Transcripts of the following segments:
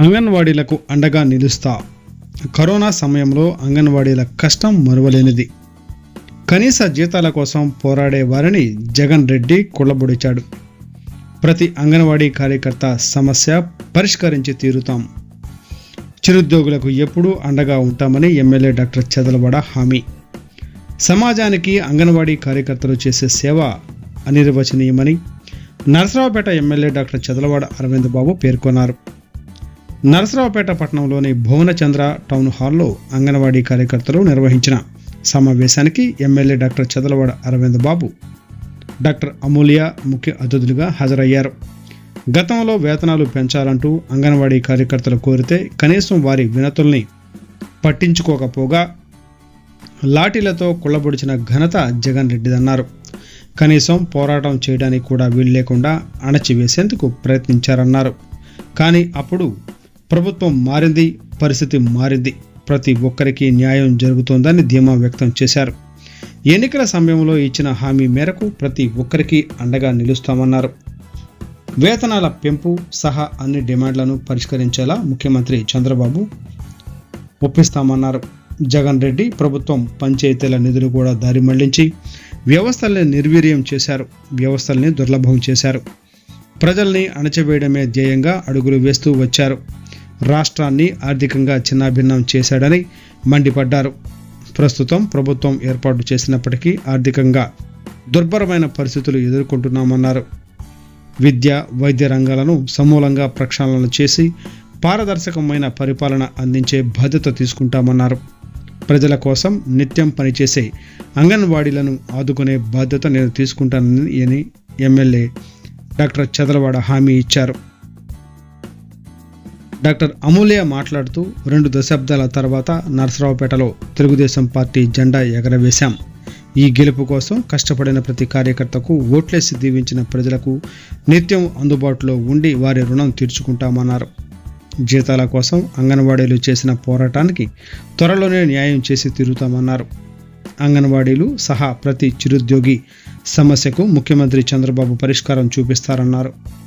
అంగన్వాడీలకు అండగా నిలుస్తా. కరోనా సమయంలో అంగన్వాడీల కష్టం మరువలేనిది. కనీస జీతాల కోసం పోరాడే వారిని జగన్ రెడ్డి కుళ్ళబొడిచాడు. ప్రతి అంగన్వాడీ కార్యకర్త సమస్య పరిష్కరించి తీరుతాం. చిరుద్యోగులకు ఎప్పుడూ అండగా ఉంటామని ఎమ్మెల్యే డాక్టర్ చెదలవాడ హామీ. సమాజానికి అంగన్వాడీ కార్యకర్తలు చేసే సేవ అనిర్వచనీయమని నరసరావుపేట ఎమ్మెల్యే డాక్టర్ చదలవాడ అరవింద్ బాబు పేర్కొన్నారు. నరసరావుపేట పట్టణంలోని భువనచంద్ర టౌన్ హాల్లో అంగన్వాడీ కార్యకర్తలు నిర్వహించిన సమావేశానికి MLA doctor Chadalavada Aravind Babu doctor Amulya ముఖ్య అతిథులుగా హాజరయ్యారు. గతంలో వేతనాలు పెంచాలంటూ అంగన్వాడీ కార్యకర్తలు కోరితే కనీసం వారి వినతుల్ని పట్టించుకోకపోగా లాఠీలతో కుళ్ళబొడిచిన ఘనత జగన్ రెడ్డిదన్నారు. కనీసం పోరాటం చేయడానికి కూడా వీలు లేకుండా అణచివేసేందుకు ప్రయత్నించారన్నారు. కానీ అప్పుడు ప్రభుత్వం మారింది పరిస్థితి మారింది. ప్రతి ఒక్కరికి న్యాయం జరుగుతోందని ధీమా వ్యక్తం చేశారు. ఎన్నికల సమయంలో ఇచ్చిన హామీ మేరకు ప్రతి ఒక్కరికి అండగా నిలుస్తామన్నారు. వేతనాల పెంపు సహా అన్ని డిమాండ్లను పరిష్కరించేలా ముఖ్యమంత్రి చంద్రబాబు ఒప్పిస్తామన్నారు. జగన్ రెడ్డి ప్రభుత్వం పంచాయతీల నిధులు కూడా దారి మళ్ళించి వ్యవస్థల్ని నిర్వీర్యం చేశారు వ్యవస్థల్ని దుర్లభం చేశారు. ప్రజల్ని అణచివేయడమే ధ్యేయంగా అడుగులు వేస్తూ వచ్చారు. రాష్ట్రాన్ని ఆర్థికంగా చిన్నాభిన్నం చేశాడని మండిపడ్డారు. ప్రస్తుతం ప్రభుత్వం ఏర్పాటు చేసినప్పటికీ ఆర్థికంగా దుర్భరమైన పరిస్థితులు ఎదుర్కొంటున్నామన్నారు. విద్య వైద్య రంగాలను సమూలంగా ప్రక్షాళన చేసి పారదర్శకమైన పరిపాలన అందించే బాధ్యత తీసుకుంటామన్నారు. ప్రజల కోసం నిత్యం పనిచేసే అంగన్వాడీలను ఆదుకునే బాధ్యత నేను తీసుకుంటానని ఎమ్మెల్యే డాక్టర్ చదలవాడ హామీ ఇచ్చారు. డాక్టర్ అమూల్య మాట్లాడుతూ రెండు దశాబ్దాల తర్వాత నరసరావుపేటలో తెలుగుదేశం పార్టీ జెండా ఎగరవేశాం. ఈ గెలుపు కోసం కష్టపడిన ప్రతి కార్యకర్తకు ఓట్లేసి దీవించిన ప్రజలకు నిత్యం అందుబాటులో ఉండి వారి రుణం తీర్చుకుంటామన్నారు. జీతాల కోసం అంగన్వాడీలు చేసిన పోరాటానికి త్వరలోనే న్యాయం చేసి తీరుతామన్నారు. అంగన్వాడీలు సహా ప్రతి చిరుద్యోగి సమస్యకు ముఖ్యమంత్రి చంద్రబాబు పరిష్కారం చూపిస్తారన్నారు.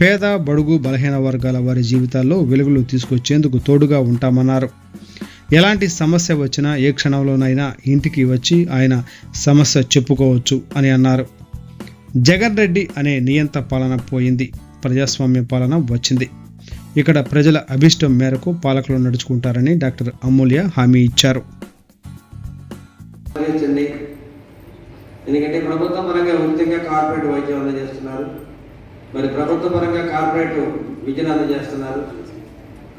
పేద బడుగు బలహీన వర్గాల వారి జీవితాల్లో వెలుగులు తీసుకొచ్చేందుకు తోడుగా ఉంటామన్నారు. ఎలాంటి సమస్య వచ్చినా ఏ క్షణంలోనైనా ఇంటికి వచ్చి ఆయన సమస్య చెప్పుకోవచ్చు అని అన్నారు. జగన్ రెడ్డి అనే నియంత పాలన పోయింది. ప్రజాస్వామ్య పాలన వచ్చింది. ఇక్కడ ప్రజల అభిష్టం మేరకు పాలకులు నడుచుకుంటారని డాక్టర్ అమూల్య హామీ ఇచ్చారు. ఎందుకంటే ప్రభుత్వం పరంగా ఉచితంగా కార్పొరేట్ వైద్యం అందజేస్తున్నారు. మరి ప్రభుత్వ పరంగా కార్పొరేట్ విద్యను చేస్తున్నారు.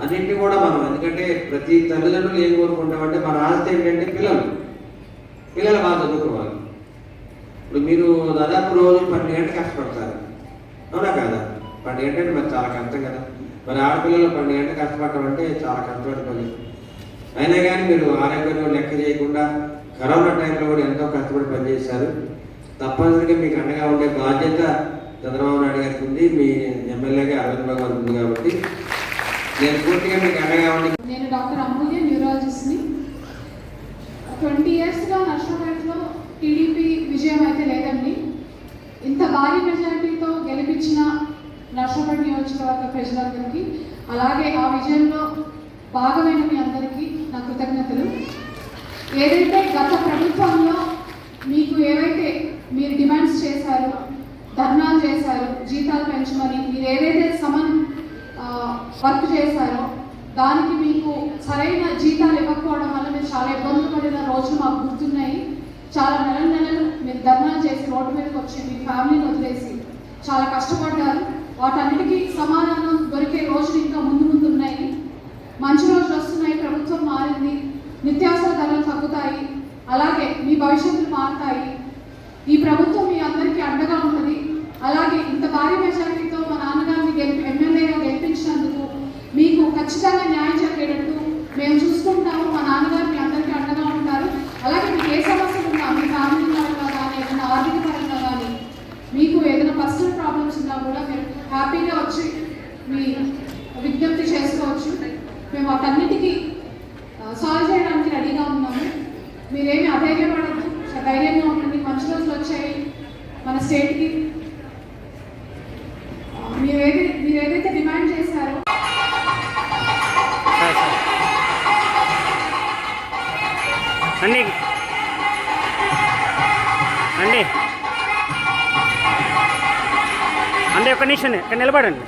అన్నింటినీ కూడా మనం ఎందుకంటే ప్రతి తల్లిదండ్రులు ఏం కోరుకుంటామంటే మన ఆస్తి ఏంటంటే పిల్లలు. పిల్లలు బాగా చదువుకోవాలి. ఇప్పుడు మీరు దాదాపు రోజు పన్నెండు గంటలు కష్టపడతారు. అవునా కదా? పన్నెండు గంటలు అంటే మరి చాలా కష్టం కదా. మరి ఆడపిల్లలు పన్నెండు గంటలు కష్టపడటం అంటే చాలా కష్టమైన పని. అయినా కానీ మీరు ఆరోగ్యంలో లెక్క చేయకుండా కరోనా టైంలో కూడా ఎంతో కష్టపడి పనిచేశారు. తప్పనిసరిగా మీకు అండగా ఉండే బాధ్యత చంద్రబాబు నాయుడు గారికి ఉంది. మీ ఎమ్మెల్యేగా అరవింద్ భగవాన్ ఉంది కాబట్టి నేను పూర్తిగా మీకు అండగా ఉండి నేను డాక్టర్ అమూల్య న్యూరాలజిస్ట్ని ట్వంటీ ఇయర్స్గా నర్సరాపేటలో టీడీపీ విజయం అయితే లేదండి. ఇంత భారీ మెజారిటీతో గెలిపించిన నర్సరాపేట నియోజకవర్గ ప్రజలందరికీ అలాగే ఆ విజయంలో భాగమైన మీ అందరికీ నా కృతజ్ఞతలు. ఏదైతే గత ప్రభుత్వంలో మీకు ఏవైతే మీరు డిమాండ్స్ చేశారో ధర్నాలు జీతాలు పెంచమని మీరు ఏదైతే సమన్ వర్క్ చేశారో దానికి మీకు సరైన జీతాలు ఇవ్వకపోవడం వల్ల మీరు చాలా ఇబ్బందులు పడిన రోజులు మాకు గుర్తున్నాయి. చాలా నెల నెలలు మీరు ధర్నాలు చేసి రోడ్డు మీదకి వచ్చి మీ ఫ్యామిలీని వదిలేసి చాలా కష్టపడ్డారు. వాటన్నిటికీ సమాధానం దొరికే రోజులు ఇంకా ముందు ముందు కూడా మీరు హ్యాపీగా వచ్చి మీ విజ్ఞప్తి చేసుకోవచ్చు. మేము వాటన్నిటికీ సాల్వ్ చేయడానికి రెడీగా ఉన్నాము. మీరేమి అధైర్యపడద్దు. ధైర్యంగా ఉండండి. మంచి రోజులు వచ్చాయి. మన స్టేట్కి. మీరేది ఏదైతే డిమాండ్ చేశారో. అండి అండి అంటే ఒక నిమిషం ఇక్కడ నిలబడండి.